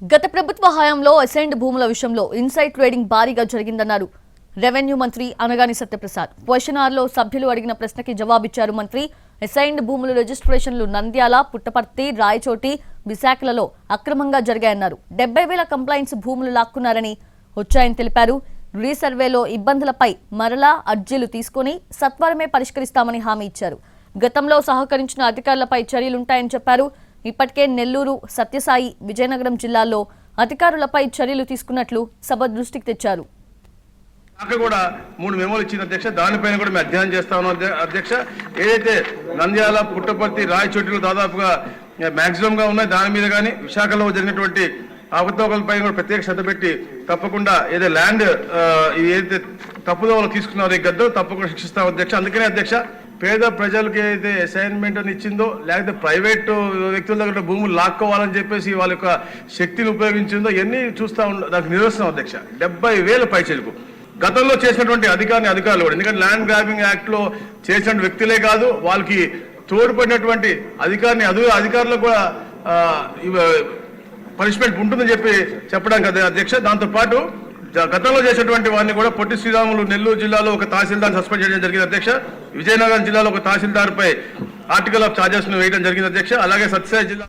గత ప్రభుత్వ హయాంలో అసైన్డ్ భూముల విషయంలో ఇన్సైడ్ ట్రేడింగ్ భారీగా జరిగిందన్నారు. రెవెన్యూ మంత్రి అనగాని సత్యప్రసాద్ క్వశ్చన్ ఆర్లో సభ్యులు అడిగిన ప్రశ్నకి జవాబిచ్చారు మంత్రి. అసైన్డ్ భూముల రిజిస్ట్రేషన్లు నంద్యాల పుట్టపర్తి రాయచోటి విశాఖలలో అక్రమంగా జరిగాయన్నారు. డెబ్బై వేల కంప్లైంట్స్ భూములు లాక్కున్నారని వచ్చాయని తెలిపారు. రీసర్వేలో ఇబ్బందులపై మరలా అర్జీలు తీసుకుని సత్వరమే పరిష్కరిస్తామని హామీ ఇచ్చారు. గతంలో సహకరించిన అధికారులపై చర్యలుంటాయని చెప్పారు. ఇప్పటికే నెల్లూరు సత్యసాయి విజయనగరం జిల్లాల్లో అధికారులపై చర్యలు తీసుకున్నట్లు సభ దృష్టికి తెచ్చారు. నాకు కూడా మూడు మెమోలు ఇచ్చిన అధ్యక్ష దానిపైన కూడా మేము అధ్యయనం చేస్తా ఉన్నాం అధ్యక్ష. ఏదైతే నంద్యాల పుట్టపర్తి రాయచోటిలో దాదాపుగా మాక్సిమం గా ఉన్నాయి దాని మీద కానీ విశాఖలో జరిగినటువంటి అవతోకలపై కూడా ప్రత్యేక శ్రద్ధ పెట్టి తప్పకుండా ఏదో ల్యాండ్ ఏదైతే తప్పుదోవలు తీసుకున్నారో ఈ గద్దు తప్పకుండా శిక్షిస్తాం అధ్యక్ష. అందుకనే అధ్యక్ష పేద ప్రజలకి అయితే అసైన్మెంట్ అని ఇచ్చిందో లేకపోతే ప్రైవేట్ వ్యక్తుల దగ్గర భూములు లాక్కోవాలని చెప్పేసి వాళ్ళ యొక్క శక్తిని ఉపయోగించిందో ఇవన్నీ చూస్తా ఉండ దానికి నిరసన అధ్యక్ష. డెబ్బై వేల పైచలకు. గతంలో చేసినటువంటి అధికారిని అధికారులు కూడా ఎందుకంటే ల్యాండ్ గ్రాబింగ్ యాక్ట్లో చేసిన వ్యక్తులే కాదు వాళ్ళకి తోడ్పడినటువంటి అధికారిని అదు అధికారులకు కూడా పనిష్మెంట్ ఉంటుందని చెప్పి చెప్పడానికి అధ్యక్ష. దాంతో పాటు గతంలో చేసినటువంటి వారిని కూడా పొట్టి శ్రీరాములు నెల్లూరు జిల్లాలో ఒక తహసీల్దార్ సస్పెండ్ చేయడం జరిగింది అధ్యక్ష. విజయనగరం జిల్లాలో ఒక తహసీల్దార్ పై ఆర్టికల్ ఆఫ్ చార్జెస్ వేయడం జరిగింది అధ్యక్ష. అలాగే సత్యసాయి జిల్లా